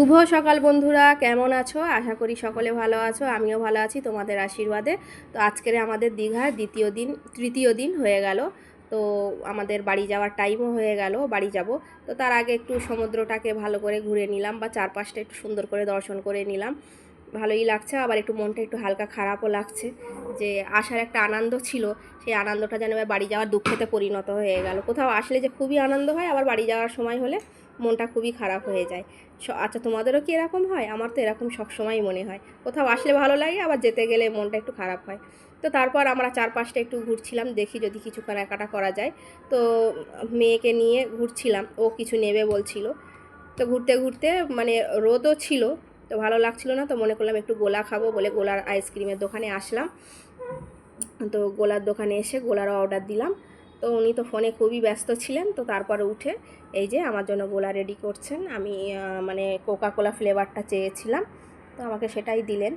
শুভ সকাল বন্ধুরা, কেমন আছো? আশা করি সকলে ভালো আছো, আমিও ভালো আছি, তোমাদের আশীর্বাদে। তো আজকের আমাদের দীঘার দ্বিতীয় দিন, তৃতীয় দিন হয়ে গেল। তো আমাদের বাড়ি যাওয়ার টাইমও হয়ে গেল, বাড়ি যাব। তো তার আগে একটু সমুদ্রটাকে ভালো করে ঘুরে নিলাম, বা চারপাশটা একটু সুন্দর করে দর্শন করে নিলাম। ভালোই লাগছে, আবার একটু মনটা একটু হালকা খারাপও লাগছে, যে আসার একটা আনন্দ ছিল, সেই আনন্দটা যেন বাড়ি যাওয়ার দুঃখেতে পরিণত হয়ে গেল। কোথাও আসলে যে খুবই আনন্দ হয়, আবার বাড়ি যাওয়ার সময় হলে মনটা খুবই খারাপ হয়ে যায়। আচ্ছা তোমাদেরও কি এরকম হয়? আমার তো এরকম সবসময়ই মনে হয়। কোথাও আসলে ভালো লাগে, আবার যেতে গেলে মনটা একটু খারাপ হয়। তো তারপর আমরা চারপাশটা একটু ঘুরছিলাম, দেখি যদি কিছু কেনাকাটা করা যায়। তো মেয়েকে নিয়ে ঘুরছিলাম, ও কিছু নেবে বলছিল। তো ঘুরতে ঘুরতে মানে রোদও ছিল, তো ভালো লাগছিল না, তো মনে করলাম একটু গোলা খাব বলে গোলার আইসক্রিমের দোকানে আসলাম। তো গোলার দোকানে এসে গোলারও অর্ডার দিলাম। তো উনি তো ফোনে খুবই ব্যস্ত ছিলেন, তো তারপরে উঠে এই যে আমার জন্য গোলা রেডি করছেন। আমি মানে কোকা কোলা ফ্লেভারটা চেয়েছিলাম, তো আমাকে সেটাই দিলেন।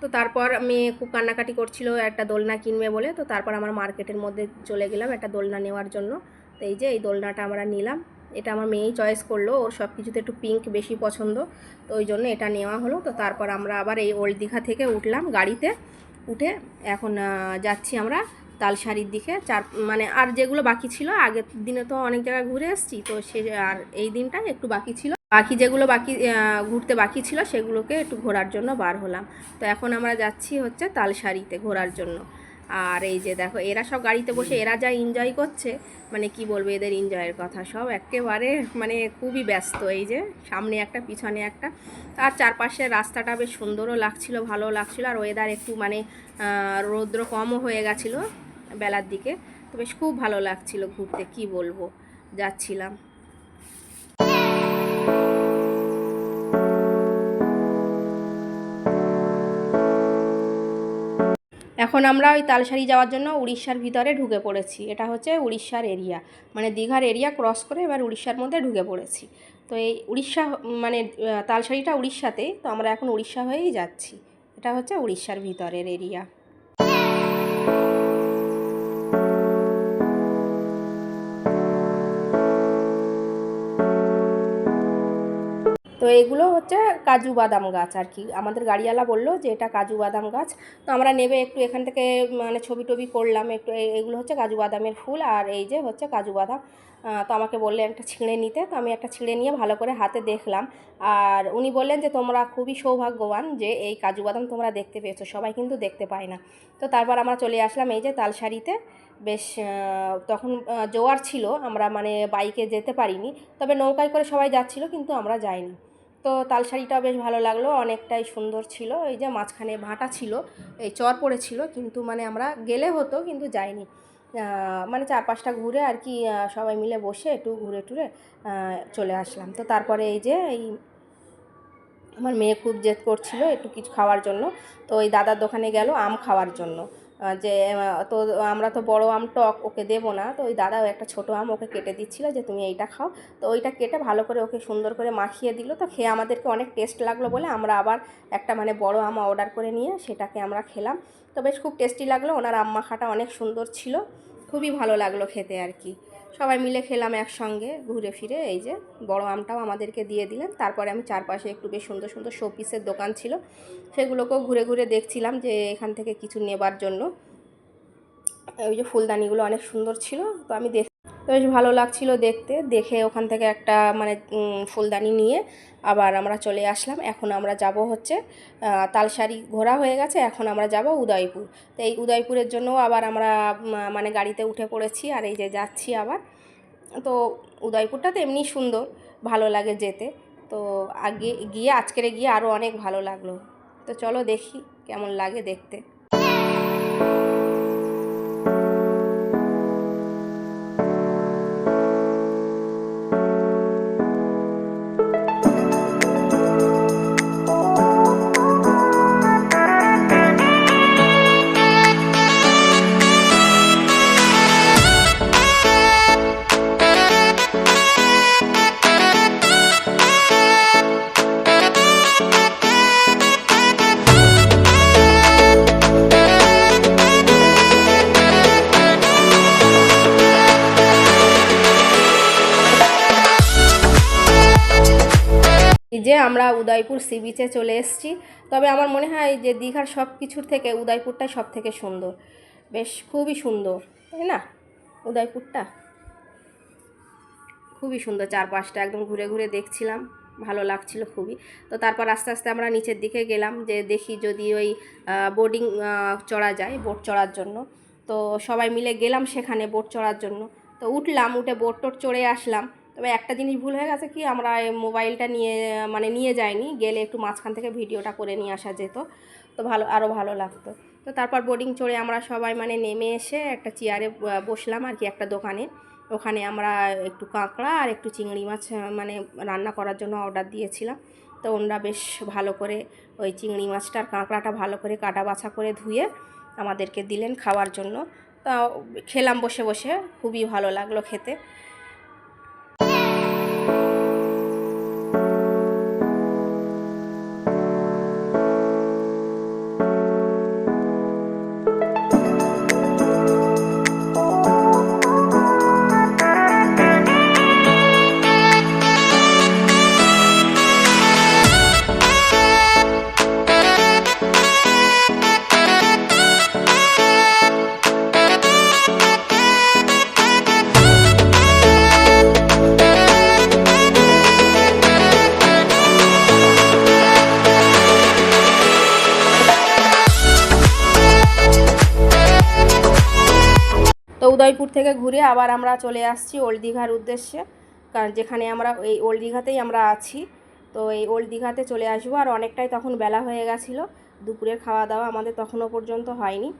তো তারপর মেয়ে খুব কান্নাকাটি করছিল, একটা দোলনা কিনবে বলে, তো তারপর আমার মার্কেটের মধ্যে চলে গেলাম একটা দোলনা নেওয়ার জন্য। তো এই যে এই দোলনাটা আমরা নিলাম, এটা আমার মেয়েই চয়েস করল, ওর সব কিছুতে একটু পিঙ্ক বেশি পছন্দ, তো ওই জন্য এটা নেওয়া হলো। তো তারপর আমরা আবার এই ওল্ড দীঘা থেকে উঠলাম গাড়িতে উঠে এখন যাচ্ছি আমরা তালসারির দিকে। চার মানে আর যেগুলো বাকি ছিল, আগের দিনে তো অনেক জায়গায় ঘুরে এসেছি, তো সে, আর এই দিনটা একটু বাকি ছিল। বাকি যেগুলো বাকি ঘুরতে বাকি ছিল, সেগুলোকে একটু ঘোরার জন্য বার হলাম। তো এখন আমরা যাচ্ছি হচ্ছে তালসারিতে ঘোরার জন্য। আর এই যে দেখো এরা সব গাড়িতে বসে এরা যা এনজয় করছে মানে কি বলব এদের এনজয়ের কথা সব একেবারে মানে খুবই ব্যস্ত। এই যে সামনে একটা পিছনে একটা। আর চারপাশের রাস্তাটা বেশ সুন্দরও লাগছিল ভালো লাগছিল। আর ওয়েদার একটু মানে রৌদ্র কমও হয়ে গেছিল বেলার দিকে। তো বেশ খুব ভালো লাগছিল ঘুরতে কি বলব যাচ্ছিলাম। এখন আমরা ওই তালসারি যাওয়ার জন্য উড়িষ্যার ভিতরে ঢুকে পড়েছি। এটা হচ্ছে উড়িষ্যার এরিয়া। মানে দীঘার এরিয়া ক্রস করে এবার উড়িষ্যার মধ্যে ঢুকে পড়েছি। তো এই উড়িষ্যা মানে তালসারিটা উড়িষ্যাতেই তো আমরা এখন উড়িষ্যা হয়েই যাচ্ছি। এটা হচ্ছে উড়িষ্যার ভিতরের এরিয়া। তো এগুলো হচ্ছে কাজু বাদাম গাছ আর কি। আমাদের গাড়িওয়ালা বলল যে, এটা কাজু বাদাম গাছ। তো আমরা নেবে একটু এখান থেকে মানে ছবি টবি করলাম, একটু এগুলো হচ্ছে কাজু বাদামের ফুল আর এই যে হচ্ছে কাজু বাদাম। তো আমাকে বললেন একটা ছিঁড়ে নিতে, তো আমি একটা ছিঁড়ে নিয়ে ভালো করে হাতে দেখলাম। আর উনি বললেন যে, তোমরা খুবই সৌভাগ্যবান যে, এই কাজু বাদাম তোমরা দেখতে পেয়েছ, সবাই কিন্তু দেখতে পায় না। তো তারপর আমরা চলে আসলাম এই যে তালসারিতে বেশ তখন জোয়ার ছিল, আমরা মানে বাইকে যেতে পারিনি। তবে নৌকায় করে সবাই যাচ্ছিল, কিন্তু আমরা যাইনি। তো তালশাড়িটাও বেশ ভালো লাগল, অনেকটাই সুন্দর ছিল। এই যে মাঝখানে ভাটা ছিল, এই চর পড়েছিল, কিন্তু মানে আমরা গেলে হতো, কিন্তু যাইনি। মানে চার পাঁচটা ঘুরে আর কি সবাই মিলে বসে একটু ঘুরে টুরে চলে আসলাম। তো তারপরে এই যে এই আমার মেয়ে খুব জেদ করছিল একটু কিছু খাওয়ার জন্য। তো ওই দাদার দোকানে গেল আম খাওয়ার জন্য। যে তো আমরা তো বড় আম টক ওকে দেবো না। তো ওই দাদাও একটা ছোট আম ওকে কেটে দিচ্ছিল যে, তুমি এইটা খাও। তো ওইটা কেটে ভালো করে ওকে সুন্দর করে মাখিয়ে দিল। তো খেয়ে আমাদেরকে অনেক টেস্ট লাগল বলে আমরা আবার একটা মানে বড় আম অর্ডার করে নিয়ে সেটাকে আমরা খেলাম। তো বেশ খুব টেস্টি লাগল। ওনার আম মাখাটা অনেক সুন্দর ছিল। খুবই ভালো লাগল খেতে আর কি। সবাই মিলে খেলাম একসঙ্গে ঘুরে ফিরে, এই যে বড় আমটাও আমাদেরকে দিয়ে দিলেন। তারপরে আমি চারপাশে একটু বেশ সুন্দর সুন্দর শোপিসের দোকান ছিল, সেগুলোকেও ঘুরে ঘুরে দেখছিলাম যে এখান থেকে কিছু নেবার জন্য। ওই যে ফুলদানিগুলো অনেক সুন্দর ছিল, তো আমি দেখ বেশ ভালো লাগছিল দেখতে। দেখে ওখান থেকে একটা মানে ফুলদানি নিয়ে আবার আমরা চলে আসলাম। এখন আমরা যাব হচ্ছে তালসারি ঘোরা হয়ে গেছে। এখন আমরা যাব উদয়পুর। তো এই উদয়পুরের জন্য আবার আমরা মানে গাড়িতে উঠে পড়েছি আর এই যে যাচ্ছি আবার। তো উদয়পুরটা তো এমনি সুন্দর, ভালো লাগে যেতে। তো আগে গিয়ে, আজকের গিয়ে আরও অনেক ভালো লাগল। তো চলো দেখি কেমন লাগে দেখতে। যে আমরা উদয়পুর সি বিচে চলে এসেছি। তবে আমার মনে হয় যে দীঘার সব কিছুর থেকে উদয়পুরটাই সব থেকে সুন্দর। বেশ খুবই সুন্দর, তাই না? উদয়পুরটা। খুবই সুন্দর চারপাশটা, একদম ঘুরে ঘুরে দেখছিলাম, ভালো লাগছিল খুবই। তো তারপর আস্তে আস্তে আমরা নিচের দিকে গেলাম, যে দেখি যদি ওই বোর্ডিং চড়া যায় বোট চড়ার জন্য। তো সবাই মিলে গেলাম সেখানে বোট চড়ার জন্য। তো উঠলাম, উঠে বোট টোট চড়ে আসলাম। তবে একটা জিনিস ভুল হয়ে গেছে কি, আমরা মোবাইলটা নিয়ে মানে নিয়ে যাইনি, গেলে একটু মাঝখান থেকে ভিডিওটা করে নিয়ে আসা যেত। তো ভালো আরও ভালো লাগতো। তো তারপর বোর্ডিং চড়ে আমরা সবাই মানে নেমে এসে একটা চেয়ারে বসলাম আর কি একটা দোকানে। ওখানে আমরা একটু কাঁকড়া আর একটু চিংড়ি মাছ মানে রান্না করার জন্য অর্ডার দিয়েছিলাম। তো ওনারা বেশ ভালো করে ওই চিংড়ি মাছটা আর কাঁকড়াটা ভালো করে কাটা বাছা করে ধুয়ে আমাদেরকে দিলেন খাওয়ার জন্য। তা খেলাম বসে বসে, খুবই ভালো লাগল খেতে। উদয়পুর থেকে ঘুরে আবার আমরা চলে আসছি ওল্ড দীঘার উদ্দেশ্যে। কারণ যেখানে আমরা এই ওল্ড দীঘাতেই আমরা আছি। তো এই ওল্ড দীঘাতে চলে আসব আর অনেকটাই তখন বেলা হয়ে গেছিল। দুপুরের খাওয়া দাওয়া আমাদের তখনও পর্যন্ত হয়নি।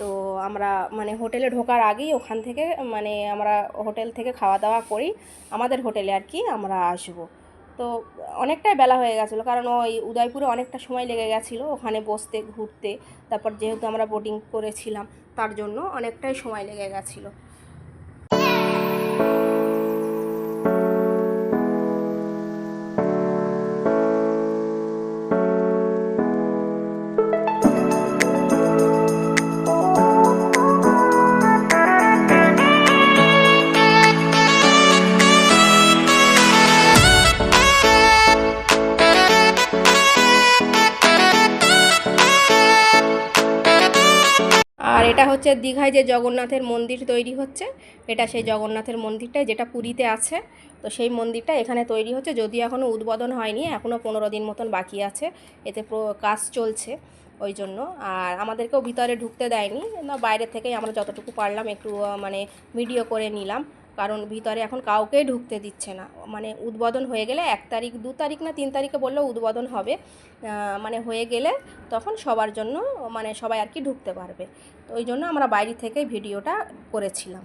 তো আমরা মানে হোটেলে ঢোকার আগেই ওখান থেকে মানে আমরা হোটেল থেকে খাওয়া দাওয়া করি আমাদের হোটেলে আর কি আমরা আসব। তো অনেকটাই বেলা হয়ে গেছিল, কারণ ওই উদয়পুরে অনেকটা সময় লেগে গেছিল ওখানে বসতে, ঘুরতে। তারপর যেহেতু আমরা বোটিং করেছিলাম, তার জন্য অনেকটাই সময় লেগে গেছিল। এটা হচ্ছে দীঘায় যে জগন্নাথের মন্দির তৈরি হচ্ছে এটা সেই জগন্নাথের মন্দিরটাই যেটা পুরীতে আছে তো সেই মন্দিরটা এখানে তৈরি হচ্ছে যদি এখনও উদ্বোধন হয়নি এখনও পনেরো দিন মতন বাকি আছে এতে কাজ চলছে ওই জন্য আর আমাদেরকেও ভিতরে ঢুকতে দেয়নি না বাইরে থেকেই আমরা যতটুকু পারলাম একটু মানে ভিডিও করে নিলাম কারণ ভিতরে এখন কাউকেই ঢুকতে দিচ্ছে না। মানে উদ্বোধন হয়ে গেলে এক তারিখ, দু তারিখ না তিন তারিখে বললেও উদ্বোধন হবে। মানে হয়ে গেলে তখন সবার জন্য মানে সবাই আর কি ঢুকতে পারবে। তো ওই জন্য আমরা বাইরে থেকে ভিডিওটা করেছিলাম।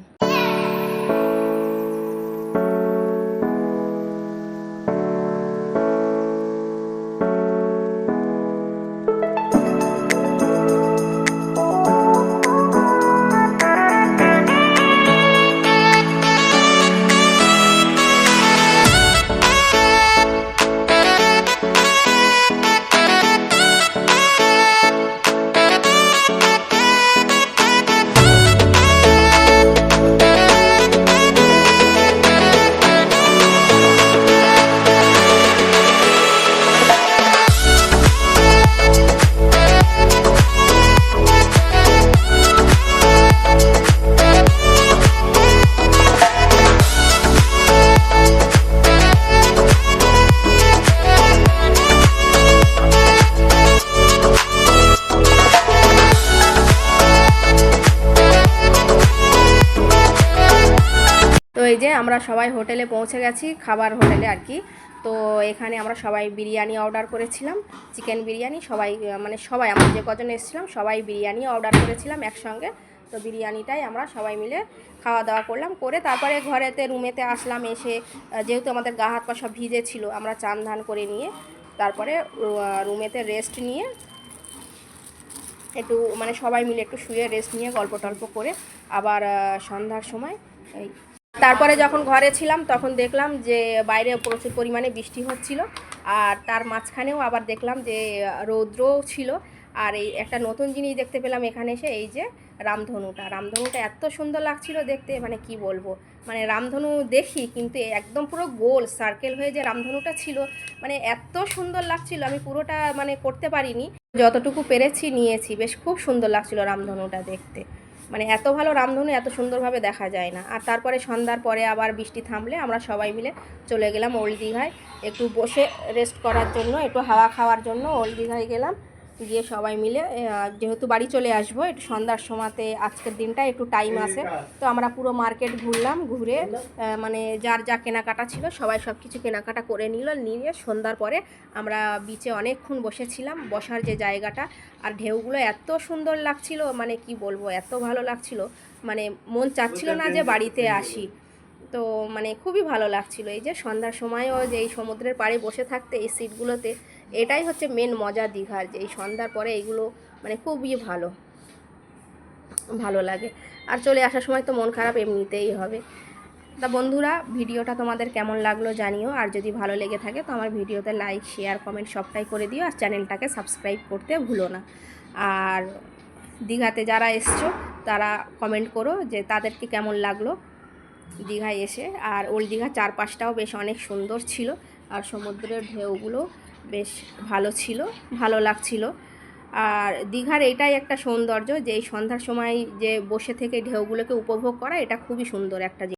সবাই হোটেলে পৌঁছে গেছি, খাবার হোটেলে আর কি। তো এখানে আমরা সবাই বিরিয়ানি অর্ডার করেছিলাম চিকেন বিরিয়ানি, সবাই মানে সবাই, আমরা যে কজন এসেছিলাম, সবাই বিরিয়ানি অর্ডার করেছিলাম একসঙ্গে। তো বিরিয়ানিটাই আমরা সবাই মিলে খাওয়া দাওয়া করলাম, করে তারপরে ঘরেতে, রুমেতে আসলাম, এসে যেহেতু আমাদের গা হাত পা সব ভিজে ছিল, আমরা চান ধান করে নিয়ে তারপরে রুমেতে রেস্ট নিয়ে একটু মানে সবাই মিলে একটু শুয়ে রেস্ট নিয়ে গল্প টল্প করে আবার সন্ধ্যার সময় এই তারপরে যখন ঘরে ছিলাম, তখন দেখলাম যে বাইরে প্রচুর পরিমাণে বৃষ্টি হচ্ছিল। আর তার মাঝখানেও আবার দেখলাম যে রৌদ্রও ছিল। আর এই একটা নতুন জিনিস দেখতে পেলাম এখানে এসে, এই যে রামধনুটা। রামধনুটা এত সুন্দর লাগছিল দেখতে মানে কি বলব? মানে রামধনু দেখি, কিন্তু একদম পুরো গোল সার্কেল হয়ে যে রামধনুটা ছিল মানে এত সুন্দর লাগছিল। আমি পুরোটা মানে করতে পারিনি। যতটুকু পেরেছি, নিয়েছি। বেশ খুব সুন্দর লাগছিল রামধনুটা দেখতে। মানে এত ভালো রামধনু এত সুন্দরভাবে দেখা যায় না। আর তারপরে সন্ধ্যার পরে আবার বৃষ্টি থামলে আমরা সবাই মিলে চলে গেলাম ওল্ড দীঘায় একটু বসে রেস্ট করার জন্য, একটু হাওয়া খাওয়ার জন্য ওল্ড দীঘায় গেলাম। গিয়ে সবাই মিলে যেহেতু বাড়ি চলে আসব একটু সন্ধ্যার সময়তে আজকের দিনটা একটু টাইম আছে। তো আমরা পুরো মার্কেট ঘুরলাম ঘুরে মানে যার যা কেনাকাটা ছিল সবাই সব কিছু কেনাকাটা করে নিল নিয়ে সন্ধ্যার পরে আমরা বিচে অনেকক্ষণ বসেছিলাম বসার যে জায়গাটা আর ঢেউগুলো এত সুন্দর লাগছিল মানে কি বলব এত ভালো লাগছিল মানে মন চাচ্ছিল না যে বাড়িতে আসি। তো মানে খুবই ভালো লাগছিল। এই যে সন্ধ্যার সময়ও যে এই সমুদ্রের পাড়ে বসে থাকতে এই সিটগুলোতে, এটাই হচ্ছে মেন মজা দীঘার। যে এই সন্ধ্যার পরে এইগুলো মানে খুবই ভালো। ভালো লাগে। আর চলে আসার সময় তো মন খারাপ এমনিতেই হবে। তা বন্ধুরা, ভিডিওটা তোমাদের কেমন লাগল জানিও। আর যদি ভালো লেগে থাকে তো আমার ভিডিওতে লাইক শেয়ার কমেন্ট সবটাই করে দিও। আর চ্যানেলটাকে সাবস্ক্রাইব করতে ভুলো না। আর দীঘাতে যারা এসছো, তারা কমেন্ট করো যে তাদেরকে কেমন লাগল। দীঘায় এসে, আর ওল্ড দীঘার চারপাশটাও বেশ অনেক সুন্দর ছিল, আর সমুদ্রের ঢেউগুলো বেশ ভালো ছিল, ভালো লাগছিল। আর দীঘার এটাই একটা সৌন্দর্য যে এই সন্ধ্যার সময় যে বসে থেকে ঢেউগুলোকে উপভোগ করা, এটা খুবই সুন্দর একটা